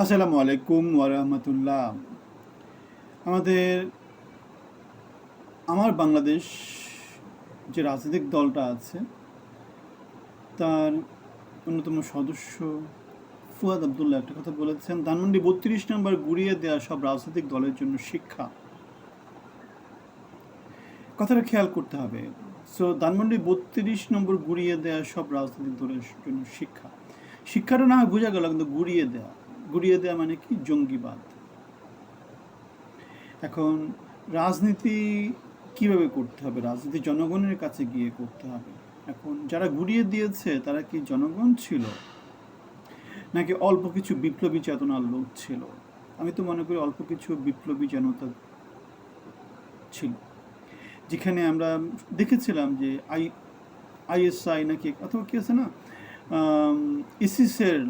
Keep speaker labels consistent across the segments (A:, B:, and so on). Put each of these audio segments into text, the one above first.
A: আসসালামু আলাইকুম ওরহমতুল্লাহ আমাদের, আমার বাংলাদেশ যে রাজনৈতিক দলটা আছে, তার অন্যতম সদস্য ফুয়াদ আবদুল্লাহ একটা কথা বলেছেন, ধানমন্ডি বত্রিশ নম্বর গুড়িয়ে দেওয়া সব রাজনৈতিক দলের জন্য শিক্ষা। কথাটা খেয়াল করতে হবে। সো ধানমন্ডি বত্রিশ নম্বর গুড়িয়ে দেওয়া সব রাজনৈতিক দলের জন্য শিক্ষা। শিক্ষাটা না হয় বোঝা গেল, কিন্তু গুড়িয়ে দেওয়া গুড়িয়ে দেওয়া মানে কি? জঙ্গিবাদ। এখন রাজনীতি কীভাবে করতে হবে? রাজনীতি জনগণের কাছে গিয়ে করতে হবে। এখন যারা গুড়িয়ে দিয়েছে, তারা কি জনগণ ছিল? নাকি অল্প কিছু বিপ্লবী চেতনার লোক ছিল? আমি তো মনে করি অল্প কিছু বিপ্লবী জনতা ছিল। যেখানে আমরা দেখেছিলাম যে আই, আইএসআই নাকি, অথবা কি আছে না? ইসিসের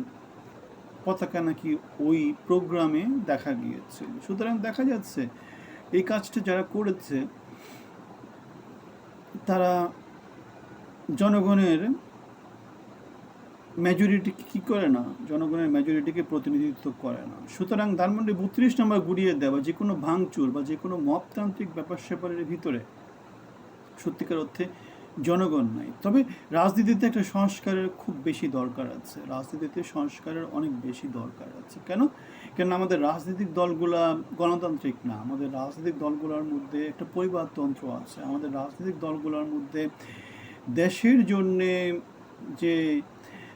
A: পতাকা নাকি ওই প্রোগ্রামে দেখা গিয়েছিল। সুতরাং দেখা যাচ্ছে, এই কাজটা যারা করেছে, তারা জনগণের মেজরিটিকে কি করে না? জনগণের মেজরিটিকে প্রতিনিধিত্ব করে না। সুতরাং ধানমন্ডি বত্রিশ নম্বর গুড়িয়ে দেওয়া, যে কোনো ভাঙচুর বা যে কোনো মপতান্ত্রিক ব্যাপার স্যাপারের ভিতরে সত্যিকার অর্থে জনগণ নাই। তবে রাজনীতিতে একটা সংস্কারের খুব বেশি দরকার আছে। রাজনীতিতে সংস্কারের অনেক বেশি দরকার আছে। কেন? কেন আমাদের রাজনৈতিক দলগুলা গণতান্ত্রিক না। আমাদের রাজনৈতিক দলগুলোর মধ্যে একটা পরিবারতন্ত্র আছে। আমাদের রাজনৈতিক দলগুলোর মধ্যে দেশের জন্যে যে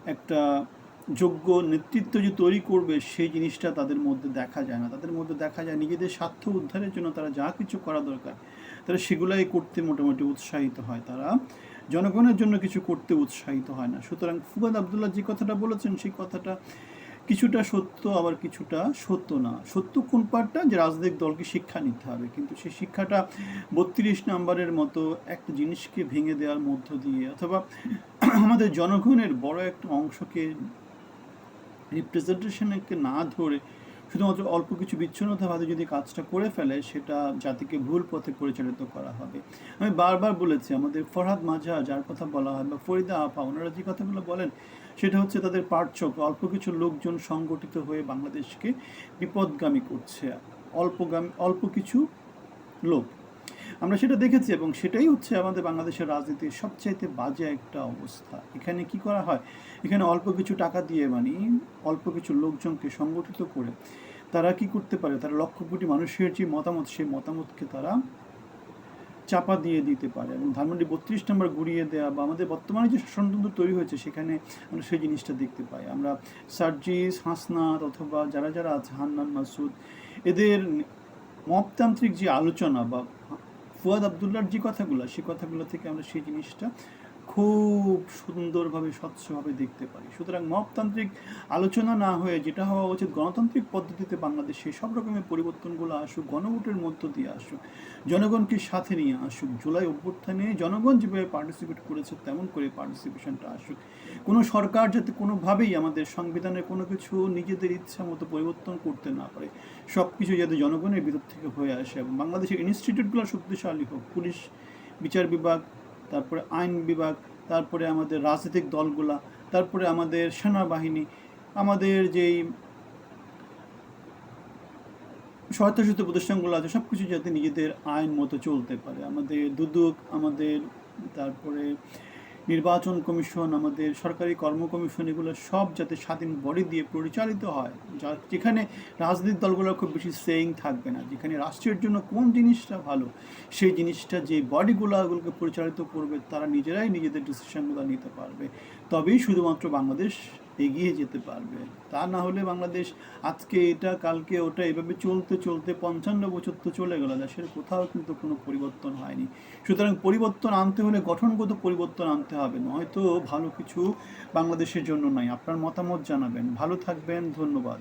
A: একটা যোগ্য নেতৃত্ব যে তৈরি করবে, সেই জিনিসটা তাদের মধ্যে দেখা যায় না। তাদের মধ্যে দেখা যায় নিজেদের স্বার্থ উদ্ধারের জন্য তারা যা কিছু করা দরকার, তারা সেগুলাই করতে মোটামুটি উৎসাহিত হয়। তারা জনগণের জন্য কিছু করতে উৎসাহিত হয় না। সুতরাং ফুয়াদ আবদুল্লাহ যে কথাটা বলেছেন, সেই কথাটা কিছুটা সত্য, আবার কিছুটা সত্য না। সত্য কোন পার্টটা? যে রাজনৈতিক দলকে শিক্ষা নিতে হবে। কিন্তু সেই শিক্ষাটা বত্রিশ নাম্বারের মতো একটা জিনিসকে ভেঙে দেওয়ার মধ্য দিয়ে, অথবা আমাদের জনগণের বড় একটা অংশকে রিপ্রেজেন্টেশনকে না ধরে শুধুমাত্র অল্প কিছু বিচ্ছিন্নতাবাদে যদি কাজটা করে ফেলে, সেটা জাতিকে ভুল পথে পরিচালিত করা হবে। আমি বারবার বলেছি, আমাদের ফরহাদ মাজা যার কথা বলা হয় বা ফরিদা আপা, ওনারা যে কথাগুলো বলেন, সেটা হচ্ছে তাদের পার্থক্য অল্প কিছু লোকজন সংগঠিত হয়ে বাংলাদেশকে বিপদগামী করছে। অল্পগামী, অল্প কিছু লোক। আমরা সেটা দেখেছি এবং সেটাই হচ্ছে আমাদের বাংলাদেশের রাজনীতির সবচাইতে বাজে একটা অবস্থা। এখানে কি করা হয়? এখানে অল্প কিছু টাকা দিয়ে মানে অল্প কিছু লোকজনকে সংগঠিত করে তারা কি করতে পারে? তারা লক্ষ কোটি মানুষের যে মতামত, সেই মতামতকে তারা চাপা দিয়ে দিতে পারে এবং ধানমন্ডি বত্রিশ নম্বর ঘুরিয়ে দেওয়া বা আমাদের বর্তমানে যে শাসনতন্ত্র তৈরি হয়েছে, সেখানে আমরা সেই জিনিসটা দেখতে পাই। আমরা সার্জিস, হাসনাত অথবা যারা যারা আছে, হান্নান মাসুদ এদের মপতান্ত্রিক যে আলোচনা বা ফুয়াদ আবদুল্লার যে কথাগুলো সে কথাগুলো থেকে আমরা সেই জিনিসটা খুব সুন্দরভাবে স্বচ্ছভাবে দেখতে পারি। সুতরাং মপতান্ত্রিক আলোচনা না হয়ে যেটা হওয়া উচিত, গণতান্ত্রিক পদ্ধতিতে বাংলাদেশে সব রকমের পরিবর্তনগুলো আসুক, গণভোটের মধ্য দিয়ে আসুক, জনগণকে সাথে নিয়ে আসুক, জুলাই অভ্যুত্থানে জনগণ যেভাবে পার্টিসিপেট করেছে, তেমন করে পার্টিসিপেশনটা আসুক। কোনো সরকার যাতে কোনোভাবেই আমাদের সংবিধানের কোনো কিছু নিজেদের ইচ্ছা মতো পরিবর্তন করতে না পারে সব কিছু যাতে জনগণের ভিতর থেকে হয়ে আসে এবং বাংলাদেশের ইনস্টিটিউটগুলো শক্তিশালী হোক, পুলিশ, বিচার বিভাগ তারপরে আইন বিভাগ, তারপরে আমাদের রাজনৈতিক দলগুলা, তারপরে আমাদের সেনাবাহিনী, আমাদের যেই স্বায়ত্তশাসিত প্রতিষ্ঠানগুলো আছে সব কিছু যাতে নিজেদের আইন মতো চলতে পারে। আমাদের দুদক, আমাদের তারপরে নির্বাচন কমিশন, আমাদের সরকারি কর্ম কমিশন, এগুলো সব যাতে স্বাধীন বডি দিয়ে পরিচালিত হয়, যা যেখানে রাজনৈতিক দলগুলো খুব বেশি সেইং থাকবে না, যেখানে রাষ্ট্রের জন্য কোন জিনিসটা ভালো, সেই জিনিসটা যে বডিগুলো ওগুলোকে পরিচালিত করবে, তারা নিজেরাই নিজেদের ডিসিশনগুলো নিতে পারবে। তবেই শুধুমাত্র বাংলাদেশ এগিয়ে যেতে পারবে। তা না হলে বাংলাদেশ আজকে এটা, কালকে ওটা, এভাবে চলতে চলতে পঞ্চান্ন বছর তো চলে গেল, দেশের কোথাও কিন্তু কোনো পরিবর্তন হয়নি। সুতরাং পরিবর্তন আনতে হলে, গঠনগত পরিবর্তন আনতে হবে, নয়তো ভালো কিছু বাংলাদেশের জন্য নয়। আপনার মতামত জানাবেন। ভালো থাকবেন, ধন্যবাদ।